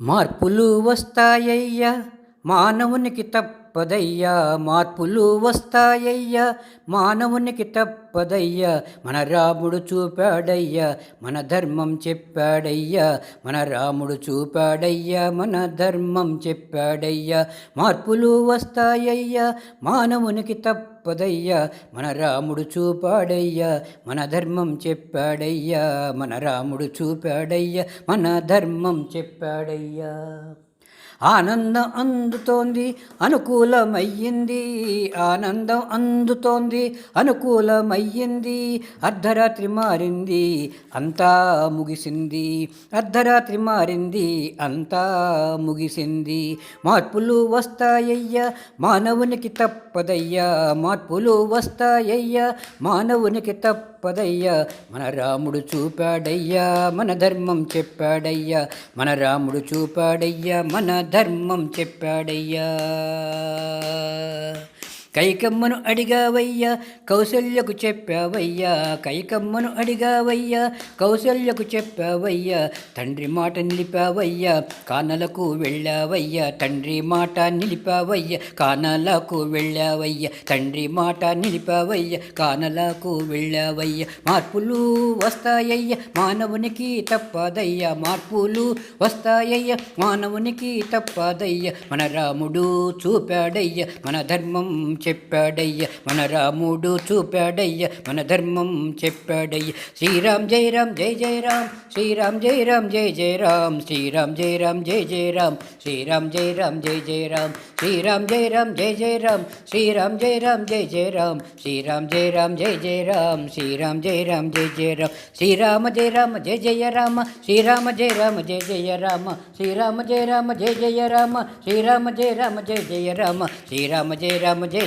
మార్పులు వస్తాయ్యా మానవునికి తప్ప తప్పదయ్యా మార్పులు వస్తాయ్యా మానవునికి తప్పదయ్యా మన రాముడు చూపాడయ్యా మన ధర్మం చెప్పాడయ్యా మన రాముడు చూపాడయ్యా మన ధర్మం చెప్పాడయ్యా మార్పులు వస్తాయ్యా మానవునికి తప్పదయ్యా మన రాముడు చూపాడయ్యా మన ధర్మం చెప్పాడయ్యా మన రాముడు చూపాడయ్యా మన ధర్మం చెప్పాడయ్యా. ఆనందం అందుతోంది అనుకూలమయ్యింది. ఆనందం అందుతోంది అనుకూలమయ్యింది. అర్ధరాత్రి మారింది అంతా ముగిసింది. అర్ధరాత్రి మారింది అంతా ముగిసింది. మార్పులు వస్తాయ్యా మానవునికి తప్పదయ్యా. మార్పులు వస్తాయ్యా మానవునికి తప్పదయ్యా. మన రాముడు చూపాడయ్యా మన ధర్మం చెప్పాడయ్యా. మన రాముడు చూపాడయ్యా మన ధర్మం చెప్పాడయ్యా. కైకమ్మను అడిగావయ్యా కౌశల్యకు చెప్పావయ్యా కైకమ్మను అడిగావయ్యా కౌశల్యకు చెప్పావయ్యా తండ్రి మాట నిలిపావయ్యా కానలకు వెళ్ళావయ్యా తండ్రి మాట నిలిపావయ్యా కానలకు వెళ్ళావయ్యా తండ్రి మాట నిలిపావయ్యా కానలకు వెళ్ళావయ్యా మార్పులు వస్తాయ్యా మానవునికి తప్పదయ్యా మార్పులు వస్తాయ్యా మానవునికి తప్పదయ్యా మన రాముడు చూపాడయ్యా మన ధర్మం చెప్పాడయ్య మన రాముడు చూపాడయ్య మన ధర్మం చెప్పాడయ్య శ్రీరామ్ జై రామ్ జై జై రామ్ శ్రీరామ్ జై రామ్ జై జై రామ్ శ్రీరామ్ జై రామ్ జై జై రామ్ శ్రీరామ్ జై రామ్ జై జై రామ్ శ్రీరామ్ జై రామ్ జై జై రామ్ శ్రీరామ్ జై రామ్ జై జై రామ్ శ్రీరామ్ జై రామ్ జై జై రామ్ శ్రీరామ్ జై రామ్ జై జయ రామ్ శ్రీరామ జయ రామ జయ జయ రామ శ్రీరామ జయ రామ జయ జయ రామ శ్రీరామ జయ రామ జయ జయ రామ శ్రీరామ జయ రామ జయ జయ రామ శ్రీరామ జయ రామ జయ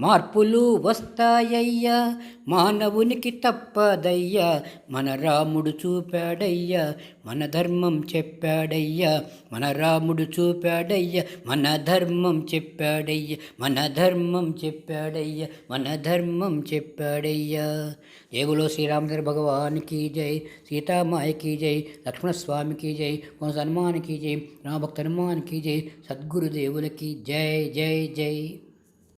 మార్పులు వస్తాయ్యా మానవునికి తప్పదయ్యా మన రాముడు చూపాడయ్యా మన ధర్మం చెప్పాడయ్యా మన రాముడు చూపాడయ్యా మన ధర్మం చెప్పాడయ్యా మన ధర్మం చెప్పాడయ్యా మన ధర్మం చెప్పాడయ్యా. జయగులో శ్రీరామచంద్ర భగవానికి జై సీతామాయకి జై లక్ష్మణస్వామికి జై కొన హనుమానికి జై రామభక్త హనుమానికి జై సద్గురుదేవులకి జై జై జై.